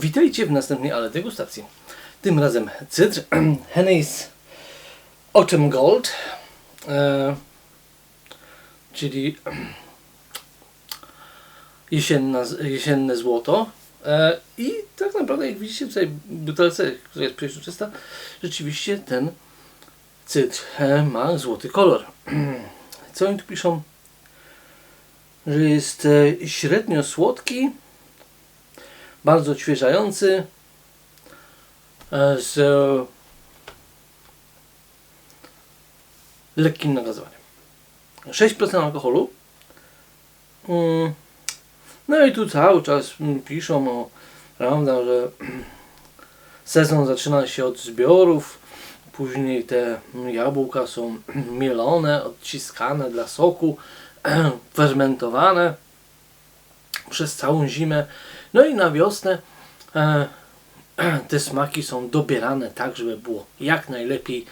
Witajcie w następnej ale degustacji. Tym razem cydr Henneys Autumn Gold, e, czyli jesienna, jesienne złoto. E, I tak naprawdę, jak widzicie tutaj w butelce, która jest przejrzysta, rzeczywiście ten cydr e, ma złoty kolor. Co oni tu piszą? Że jest e, średnio słodki, bardzo odświeżający, e, z lekkim nagazowaniem. 6% alkoholu. Mm. No i tu cały czas mm, piszą o, prawda, że sezon zaczyna się od zbiorów, później te jabłka są mielone, odciskane dla soku, fermentowane przez całą zimę. No i na wiosnę e, te smaki są dobierane tak, żeby było jak najlepiej.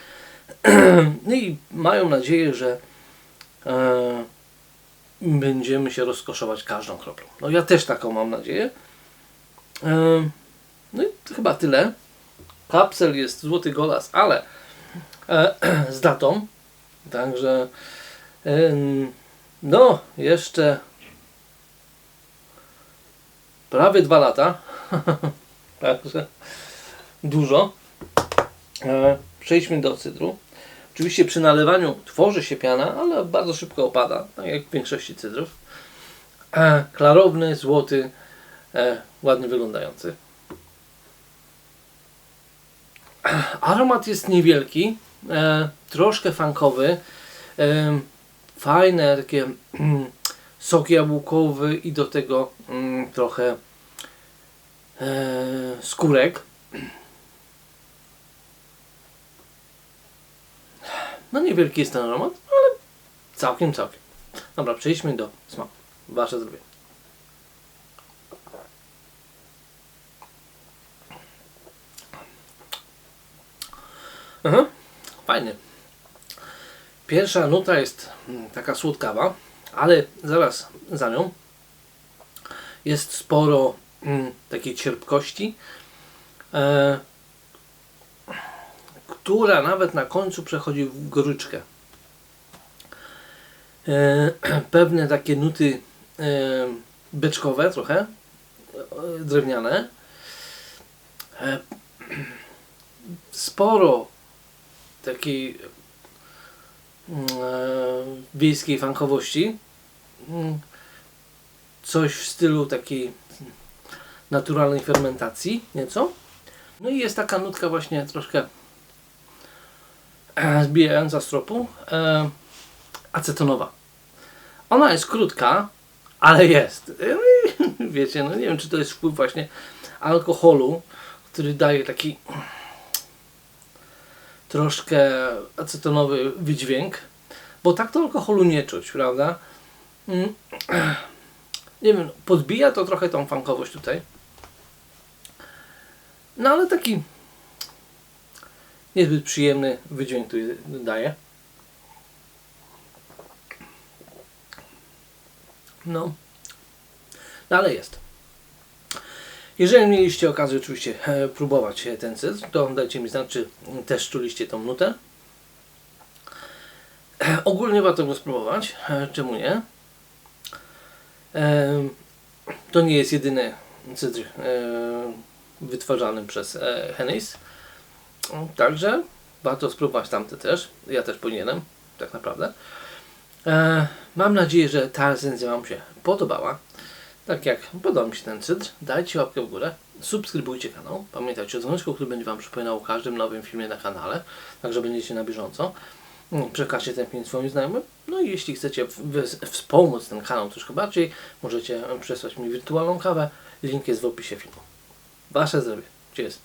No i mają nadzieję, że e, będziemy się rozkoszować każdą kroplą. No ja też taką mam nadzieję. E, no i chyba tyle. Kapsel jest złoty golas, ale e, z datą. Także e, no jeszcze prawie dwa lata. Także dużo. E, przejdźmy do cydru. Oczywiście przy nalewaniu tworzy się piana, ale bardzo szybko opada, tak jak w większości cydrów. E, klarowny, złoty, e, ładnie wyglądający. Aromat jest niewielki, troszkę funkowy, e, fajne takie sok jabłkowy i do tego mm, trochę e, skórek. No niewielki jest ten aromat, ale całkiem, całkiem. Dobra, przejdźmy do smaku. Wasze zdrowie. Aha, fajny. Pierwsza nuta jest mm, taka słodkawa, ale zaraz za nią jest sporo mm, takiej cierpkości, e, która nawet na końcu przechodzi w goryczkę. E, pewne takie nuty e, beczkowe trochę, e, drewniane. E, sporo takiej wiejskiej funkowości. Mm, Coś w stylu takiej naturalnej fermentacji, nieco. No i jest taka nutka właśnie troszkę e, zbijająca z tropu, e, acetonowa. Ona jest krótka, ale jest. E, no Wiecie, no nie wiem, czy to jest wpływ właśnie alkoholu, który daje taki troszkę acetonowy wydźwięk, bo tak to alkoholu nie czuć, prawda? Mm. Nie wiem, podbija to trochę tą funkowość tutaj. No ale taki niezbyt przyjemny wydźwięk tu daje. No, no ale jest. Jeżeli mieliście okazję oczywiście e, próbować e, ten cydr, to dajcie mi znać, czy też czuliście tą nutę. E, Ogólnie warto go spróbować, czemu nie? To nie jest jedyny cydr wytwarzany przez Henneys. Także warto spróbować tamte też. Ja też powinienem, tak naprawdę. Mam nadzieję, że ta recenzja Wam się podobała. Tak jak podoba mi się ten cydr, dajcie łapkę w górę, subskrybujcie kanał. Pamiętajcie o dzwoneczku, który będzie Wam przypominał o każdym nowym filmie na kanale, także będziecie na bieżąco. Mm, Przekażcie ten film swoim znajomym. No i jeśli chcecie wspomóc ten kanał troszkę bardziej, możecie przesłać mi wirtualną kawę. Link jest w opisie filmu. Wasze zdrowie. Cheers.